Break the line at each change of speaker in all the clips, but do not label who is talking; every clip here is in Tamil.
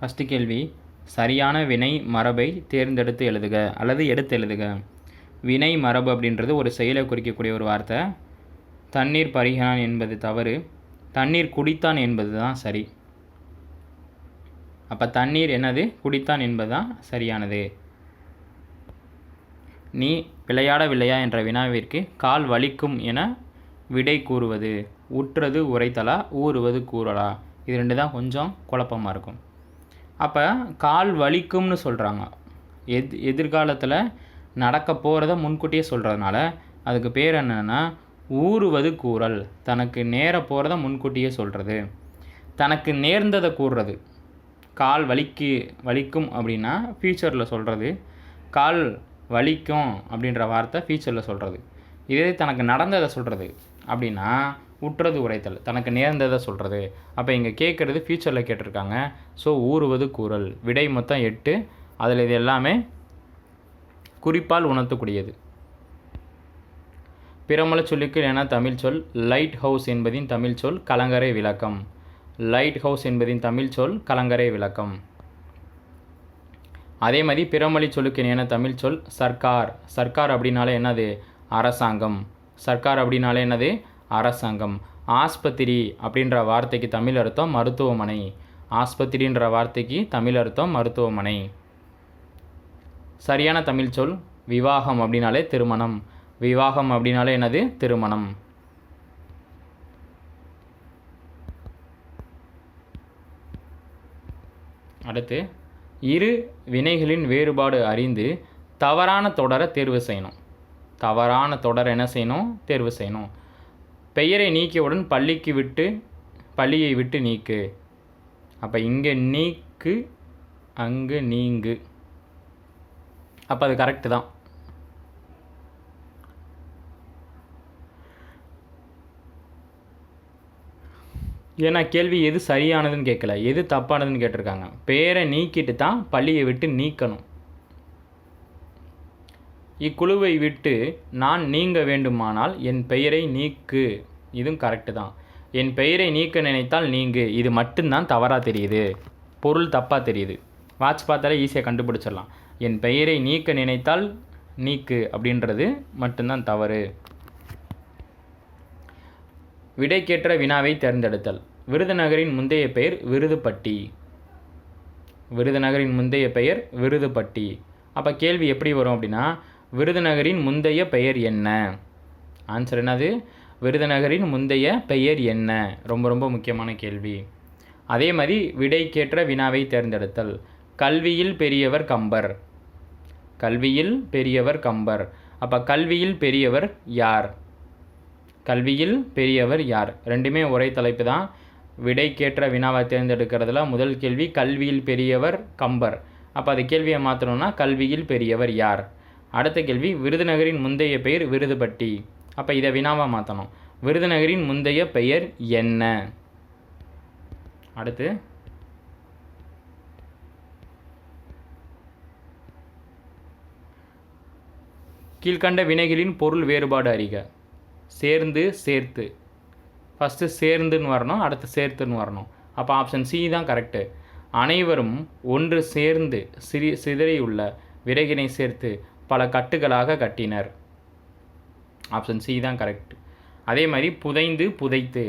ஃபஸ்ட்டு கேள்வி சரியான வினை மரபை தேர்ந்தெடுத்து எழுதுக அல்லது எடுத்து எழுதுக. வினை மரபு அப்படின்றது ஒரு செயலை குறிக்கக்கூடிய ஒரு வார்த்தை. தண்ணீர் பருகினான் என்பது தவறு தண்ணீர் குடித்தான் என்பது தான் சரி. அப்போ தண்ணீர் என்னது? குடித்தான் என்பது தான் சரியானது. நீ விளையாடவில்லையா என்ற வினாவிற்கு கால் வலிக்கும் என விடை கூறுவது உற்றது உரைத்தலா ஊறுவது கூறலா? இது ரெண்டு தான் கொஞ்சம் குழப்பமாக இருக்கும். அப்போ கால் வலிக்கும்னு சொல்கிறாங்க எத் எதிர்காலத்தில் நடக்க போகிறத முன்கூட்டியே சொல்கிறதுனால அதுக்கு பேர் என்னென்னா ஊறுவது கூறல். தனக்கு நேர போகிறத முன்கூட்டியே சொல்கிறது தனக்கு நேர்ந்ததை கூறுறது. கால் வலிக்கு வலிக்கும் அப்படின்னா ஃப்யூச்சரில் சொல்கிறது கால் வலிக்கும் அப்படின்ற வார்த்தை ஃப்யூச்சரில் சொல்கிறது இதே தனக்கு நடந்ததை சொல்கிறது அப்படின்னா உற்றது உரைத்தல். தனக்கு நேர்ந்ததை சொல்கிறது அப்போ இங்கே கேட்குறது ஃப்யூச்சரில் கேட்டிருக்காங்க. ஸோ ஊறுவது கூறல். விடை மொத்தம் எட்டு. அதில் இது எல்லாமே குறிப்பால் உணர்த்தக்கூடியது. பிறமொழ சொல்லுக்கு என தமிழ் சொல் லைட் ஹவுஸ் என்பதின் தமிழ் சொல் கலங்கரை விளக்கம். லைட் ஹவுஸ் என்பதின் தமிழ் சொல் கலங்கரை விளக்கம். அதே மாதிரி பிறமொழி சொல்லுக்கு இணையான தமிழ் சொல் சர்க்கார். சர்க்கார் அப்படின்னாலே என்னது? அரசாங்கம். சர்க்கார் அப்படின்னாலே என்னது? அரசாங்கம். ஆஸ்பத்திரி அப்படின்ற வார்த்தைக்கு தமிழ் அர்த்தம் மருத்துவமனை. ஆஸ்பத்திரின்ற வார்த்தைக்கு தமிழ் அர்த்தம் மருத்துவமனை. சரியான தமிழ் சொல் விவாகம் அப்படின்னாலே திருமணம். விவாகம் அப்படின்னாலே என்னது? திருமணம். அடுத்து இரு வினைகளின் வேறுபாடு அறிந்து தவறான தொடரை தேர்வு செய்யணும். தவறான தொடர் என்ன செய்யணும்? தேர்வு செய்யணும். பெயரை நீக்கியவுடன் பள்ளிக்கு விட்டு பள்ளியை விட்டு நீக்கு. அப்போ இங்கே நீக்கு அங்கு நீங்கு. அப்போ அது கரெக்டு தான். ஏன்னா கேள்வி எது சரியானதுன்னு கேட்கல எது தப்பானதுன்னு கேட்டிருக்காங்க. பேரை நீக்கிட்டு தான் பள்ளியை விட்டு நீக்கணும். இக்குழுவை விட்டு நான் நீங்க வேண்டுமானால் என் பெயரை நீக்கு. இதுவும் கரெக்டு தான். என் பெயரை நீக்க நினைத்தால் நீங்கு. இது மட்டும்தான் தவறாக தெரியுது. பொருள் தப்பாக தெரியுது. வாட்ச் பார்த்தாலே ஈஸியாக கண்டுபிடிச்சிடலாம். என் பெயரை நீக்க நினைத்தால் நீக்கு அப்படின்றது மட்டும்தான் தவறு. விடைக்கேற்ற வினாவை தேர்ந்தெடுத்தல். விருதுநகரின் முந்தைய பெயர் விருதுப்பட்டி விருதுநகரின் முந்தைய பெயர் விருதுப்பட்டி அப்போ கேள்வி எப்படி வரும் அப்படின்னா விருதுநகரின் முந்தைய பெயர் என்ன? ஆன்சர் என்னது? விருதுநகரின் முந்தைய பெயர் என்ன? ரொம்ப ரொம்ப முக்கியமான கேள்வி. அதே மாதிரி விடைக்கேற்ற வினாவை தேர்ந்தெடுத்தல். கல்வியில் பெரியவர் கம்பர். கல்வியில் பெரியவர் கம்பர். அப்போ கல்வியில் பெரியவர் யார்? கல்வியில் பெரியவர் யார்? ரெண்டுமே ஒரே தலைப்பு தான். விடைக்கேற்ற வினாவை தேர்ந்தெடுக்கிறதுல முதல் கேள்வி கல்வியில் பெரியவர் கம்பர். அப்போ அது கேள்வியை மாற்றணும்னா கல்வியில் பெரியவர் யார்? அடுத்த கேள்வி விருதுநகரின் முந்தைய பெயர் விருதுபட்டி. அப்போ இதை வினாவாக மாற்றணும் விருதுநகரின் முந்தைய பெயர் என்ன? அடுத்து. கீழ்கண்ட வினைகளின் பொருள் வேறுபாடு அறிக. சேர்ந்து சேர்த்து. ஃபஸ்ட்டு சேர்ந்துன்னு வரணும் அடுத்து சேர்த்துன்னு வரணும். அப்போ ஆப்ஷன் சி தான் கரெக்டு அனைவரும் ஒன்று சேர்ந்து சிறி சிதறியுள்ள விறகினை சேர்த்து பல கட்டுகளாக கட்டினர். ஆப்ஷன் சி தான் கரெக்ட் அதே மாதிரி புதைந்து புதைத்து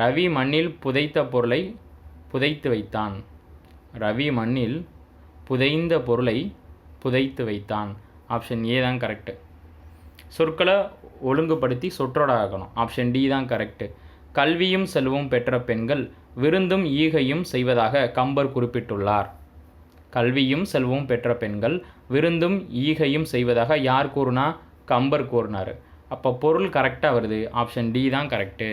ரவி மண்ணில் புதைத்த பொருளை புதைத்து வைத்தான். ரவி மண்ணில் புதைந்த பொருளை புதைத்து வைத்தான். ஆப்ஷன் ஏ தான் கரெக்டு சொற்களை ஒழுங்குபடுத்தி சொற்றொடாகணும் ஆப்ஷன் டி தான் கரெக்டு கல்வியும் செல்வம் பெற்ற பெண்கள் விருந்தும் ஈகையும் செய்வதாக கம்பர் குறிப்பிட்டுள்ளார். கல்வியும் செல்வம் பெற்ற பெண்கள் விருந்தும் ஈகையும் செய்வதாக யார் கூறுனா கம்பர் கூறினார். அப்போ பொருள் கரெக்டாக வருது. ஆப்ஷன் டி தான் கரெக்டு